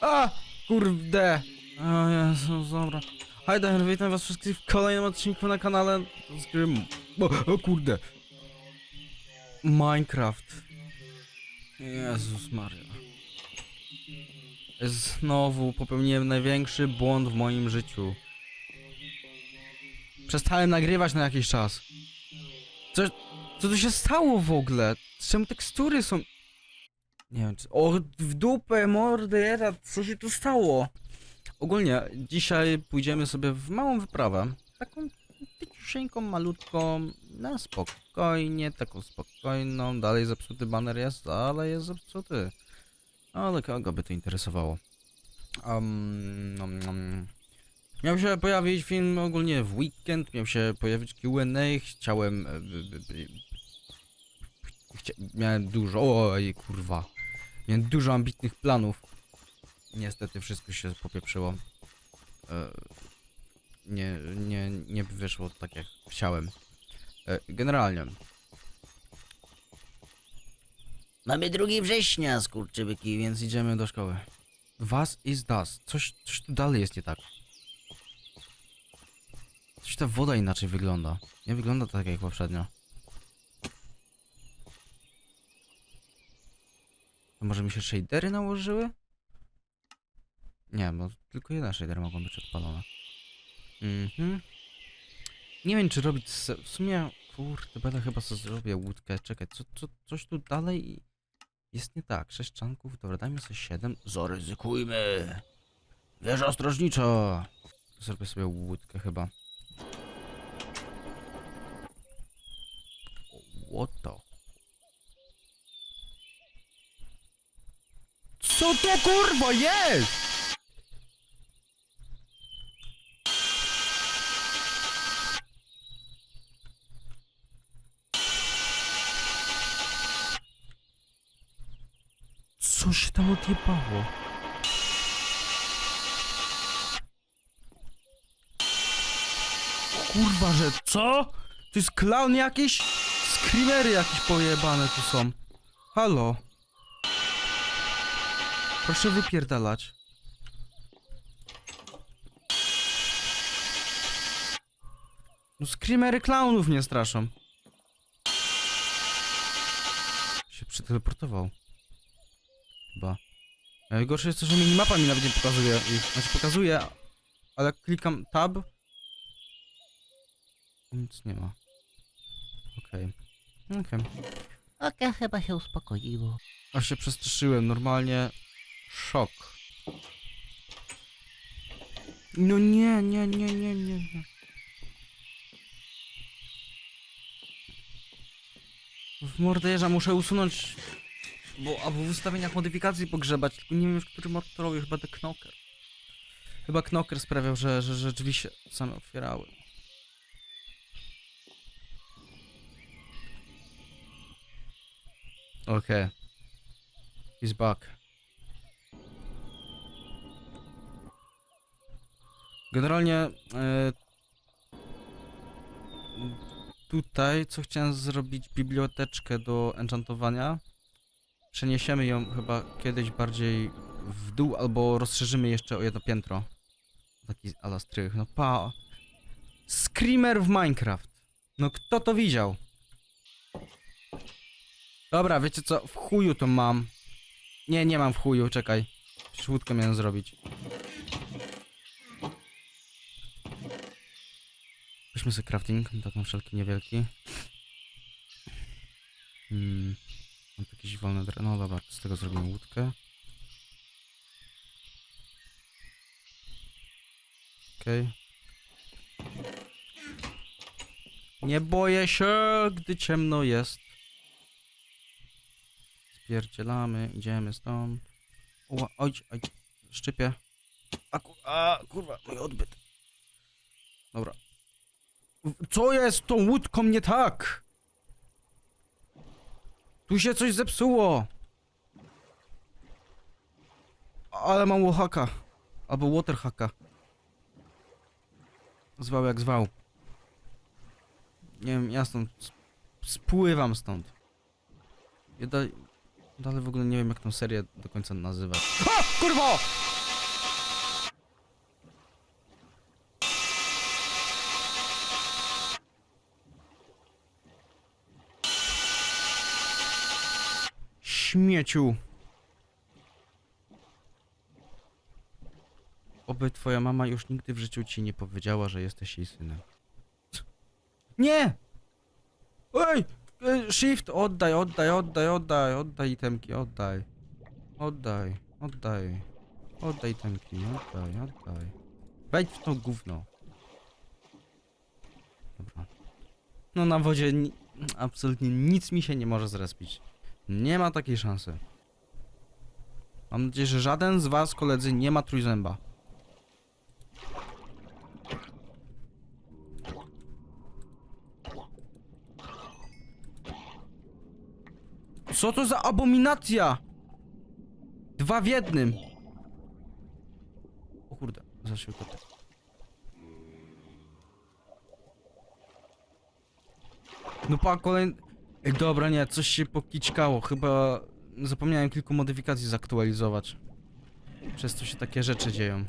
A! Kurde! O Jezu, dobra. Daniel, witam was wszystkich w kolejnym odcinku na kanale z gry... O, o kurde! Minecraft. Jezus Maria. Znowu popełniłem największy błąd w moim życiu. Przestałem nagrywać na jakiś czas. Co, co tu się stało w ogóle? Czemu tekstury są... Nie wiem, czy... O, w dupę, mordera, co się tu stało? Ogólnie, dzisiaj pójdziemy sobie w małą wyprawę. Taką tyciusieńką, malutką, na spokojnie, taką spokojną. Dalej zepsuty baner jest, ale jest zepsuty. Ale kogo by to interesowało? Um, nom, nom. Miał się pojawić film ogólnie w weekend, miał się pojawić Q&A, chciałem... e, Chcia... Miałem dużo... Oj, kurwa. Miałem dużo ambitnych planów. Niestety wszystko się popieprzyło. E, nie, nie, nie wyszło tak jak chciałem. E, generalnie, Mamy 2 września, skurczybyki, więc idziemy do szkoły. Was is das. Coś, coś tu dalej jest nie tak. Coś ta woda inaczej wygląda. Nie wygląda tak jak poprzednio. To może mi się shadery nałożyły? Nie, bo tylko jeden shader mogą być odpalone. Mhm. Nie wiem czy robić se... W sumie... Kurde, będę chyba sobie zrobię łódkę. Czekaj, co, co, coś tu dalej jest nie tak. Sześć czanków, dobra, dajmy sobie siedem. Zaryzykujmy! Wieża strażnicza! Zrobię sobie łódkę chyba. O, What the... Co to kurwa jest? Co się tam odjebało? Kurwa, że co? To jest clown jakiś? Screamery jakieś pojebane tu są. Halo? Proszę wypierdalać. No screamery clownów nie straszą. Się przeteleportował. Chyba. Najgorsze jest to, że minimapa mi nawet nie pokazuje ich. Znaczy pokazuje, ale klikam tab... Nic nie ma. Okej. Okej. Oka chyba się uspokoiło. Aż się przestraszyłem, normalnie szok. No nie, nie, nie, nie, nie, nie. W morderza muszę usunąć, bo albo w ustawieniach modyfikacji pogrzebać, tylko nie wiem już, który mod to robił, chyba The Knocker. Chyba Knocker sprawiał, że, że, że drzwi się same otwierały. Okay. He's back. Generalnie e, tutaj co chciałem zrobić biblioteczkę do enchantowania. Przeniesiemy ją chyba kiedyś bardziej w dół albo rozszerzymy jeszcze o jedno piętro. Taki ala strych. No pa. Screamer w Minecraft. No kto to widział? Dobra, wiecie co? W chuju to mam. Nie, nie mam w chuju, czekaj. Przecież łódkę miałem zrobić. Weźmy sobie crafting, tak na wszelki niewielki. Hmm. Mam jakieś wolne dre... No dobra, z tego zrobimy łódkę. Okej. Nie boję się, gdy ciemno jest. Spierdzielamy, idziemy stąd. Ła, oj, oj, szczypie. A, ku, a kurwa, mój odbyt. Dobra. Co jest tą łódką nie tak? Tu się coś zepsuło. Ale mam łohaka. Albo waterhaka. Zwał jak zwał. Nie wiem, ja stąd spływam stąd. Ja da, dalej w ogóle nie wiem jak tą serię do końca nazywać. A! Kurwo! Śmieciu. Oby twoja mama już nigdy w życiu ci nie powiedziała, że jesteś jej synem. Nie! Ej! E, Shift! Oddaj, oddaj, oddaj, oddaj, oddaj itemki, oddaj. Oddaj, oddaj. Oddaj itemki, oddaj, oddaj. Wejdź w to gówno. Dobra. No na wodzie ni absolutnie nic mi się nie może zrespić. Nie ma takiej szansy. Mam nadzieję, że żaden z was, koledzy, nie ma trójzęba. Co to za abominacja? Dwa w jednym. O kurde, zasił to. No pa, kolejny... Ej, dobra, nie, coś się pokićkało. Chyba zapomniałem kilku modyfikacji zaktualizować. Przez co się takie rzeczy dzieją.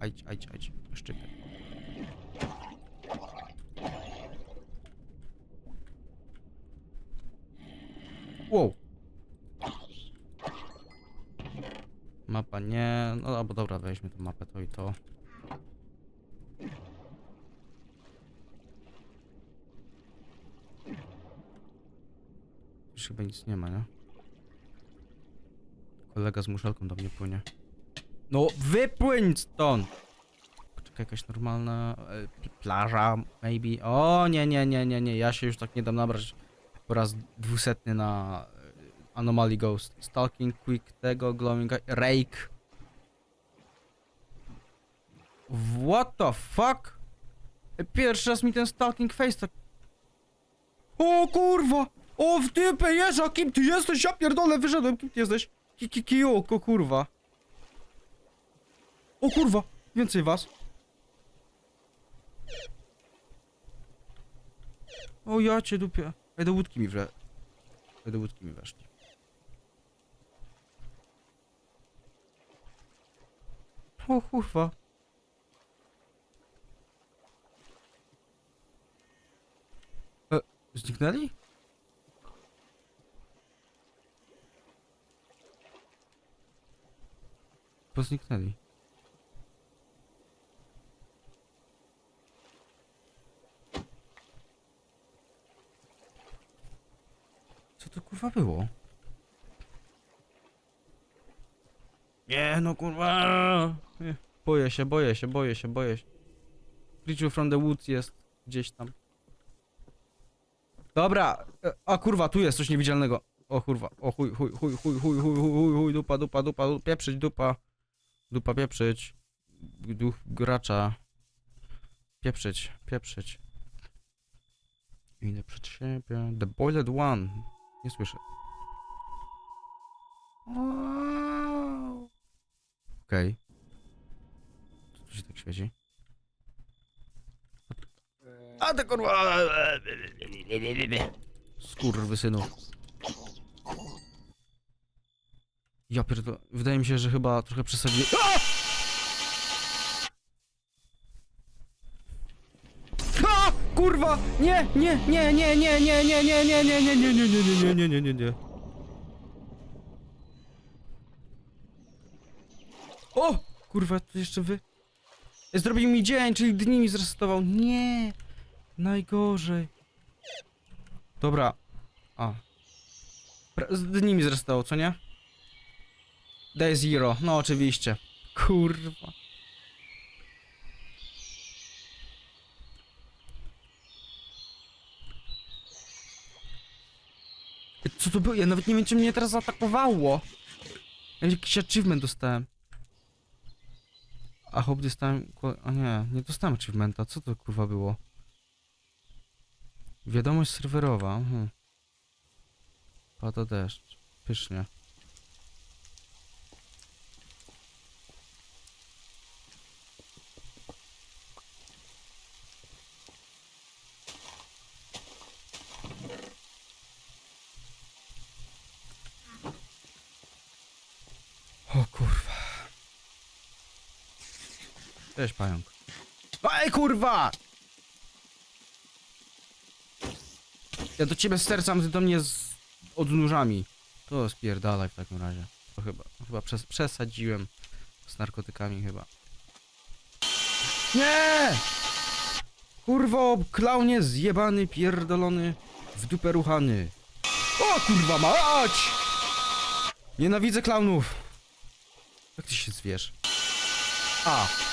Ajdź, ajdź, ajdź. Szczypy. Wow. Mapa nie, no albo dobra, weźmy tę mapę to i to. Już chyba nic nie ma, nie? Kolega z muszelką do mnie płynie. No wypłyń stąd! Czekaj, jakaś normalna e, pl- plaża, maybe. O nie, nie, nie, nie, nie, ja się już tak nie dam nabrać po raz dwusetny na e, Anomaly Ghost. Stalking, Quick, tego, Glowing Rake. What the fuck? Pierwszy raz mi ten Stalking Face tak... O kurwa! O w typę jeża, kim ty jesteś? Ja pierdolę, wyszedłem, kim ty jesteś? Ki, ki, ki, o, kurwa. O kurwa, więcej was. O ja cię dupię. Ej, do łódki mi wle... Ej, do łódki mi weszli. O kurwa. E, zniknęli? Pozniknęli. Co to kurwa było? Nie no kurwa! Nie. Boję się, boję się, boję się, boję się. Creature from the woods jest gdzieś tam. Dobra, e, a kurwa, tu jest coś niewidzialnego. O kurwa, o chuj, chuj, chuj, chuj, chuj, chuj, chuj, chuj, chuj, dupa, dupa, dupa, dupa, pieprzyć, dupa. Dupa, pieprzyć. Duch gracza. Pieprzyć, pieprzyć. Idę przed siebie. The Boiled One. Nie słyszę. Okej. Co tu się tak świeci? A te kurwa! Skurwysynu. Ja pierdolę. Wydaje mi się, że chyba trochę przesadzi... A! A! Kurwa! Nie, nie, nie, nie, nie, nie, nie, nie, nie, nie, nie, nie, nie, nie, nie, nie, nie, nie, nie. O! Kurwa, to jeszcze wy... Zrobił mi dzień, czyli dni mi zresetował. Nie! Najgorzej. Dobra. A. Dni mi zresetował, co nie? Day Zero, no oczywiście. Kurwa. Co to było? Ja nawet nie wiem, czy mnie teraz zaatakowało. Ja jakiś achievement dostałem. A hop dostałem... nie, nie dostałem achievementa. Co to kurwa było? Wiadomość serwerowa. Mhm. Pada deszcz. Pysznie. Cześć, pająk. Ej, kurwa! Ja do ciebie stercam, ty do mnie z odnóżami. To spierdalaj w takim razie. To chyba, chyba przes przesadziłem z narkotykami chyba. Nie! Kurwo, klaunie zjebany, pierdolony, w dupę ruchany. O kurwa mać! Nienawidzę klaunów. Jak ty się zwiesz? A.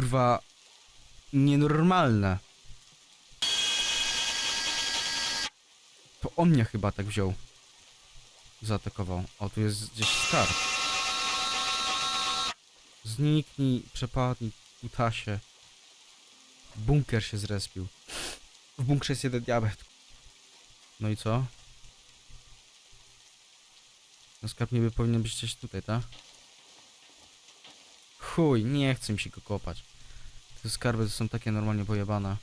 kurwa nienormalne. To on mnie chyba tak wziął. Zaatakował. O, tu jest gdzieś skarb. Zniknij, przepadnij, utasie. Bunker się zrespił. W bunkrze jest jeden diabet. No i co? No skarb niby powinien być gdzieś tutaj, tak? Chuj, nie chcę mi się go kopać. Te skarby to są takie normalnie pojebane.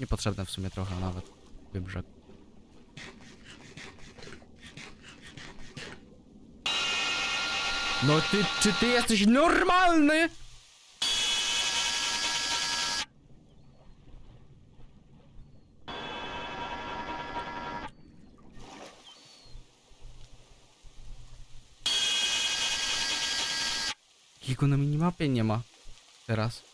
Niepotrzebne w sumie trochę nawet. Bym rzekł. No ty, czy ty jesteś normalny? Jakiego na minimapie nie ma teraz.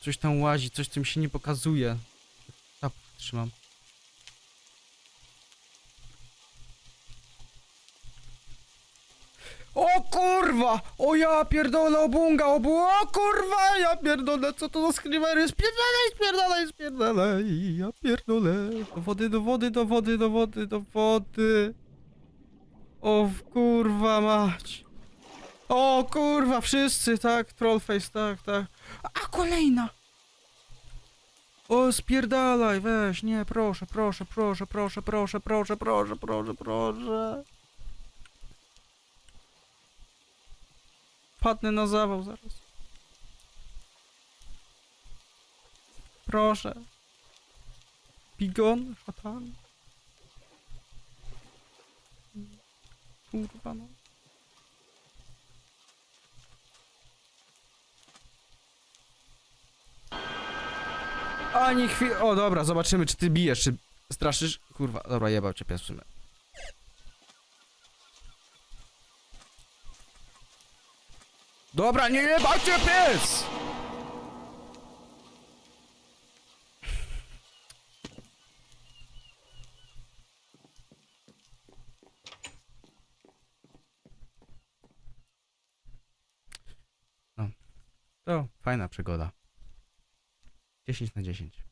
Coś tam łazi, coś tym się nie pokazuje. Tap trzymam. O kurwa! O ja pierdolę obunga obu! O kurwa! Ja pierdolę, co to za screamery? Spierdalaj, spierdalaj, spierdalaj! Ja pierdolę! Do wody, do wody, do wody, do wody, do wody! O w kurwa mać! O kurwa, wszyscy, tak? Trollface, tak, tak. A kolejna! O, spierdalaj, weź, nie, proszę, proszę, proszę, proszę, proszę, proszę, proszę, proszę, proszę. Padnę na zawał zaraz. Proszę. Bigon, szatan. Kurwa no. Ani chwili. O, dobra, zobaczymy, czy ty bijesz, czy straszysz. Kurwa, dobra, jebał cię pies. Dobra, nie jebał cię pies! No, to fajna przygoda dziesięć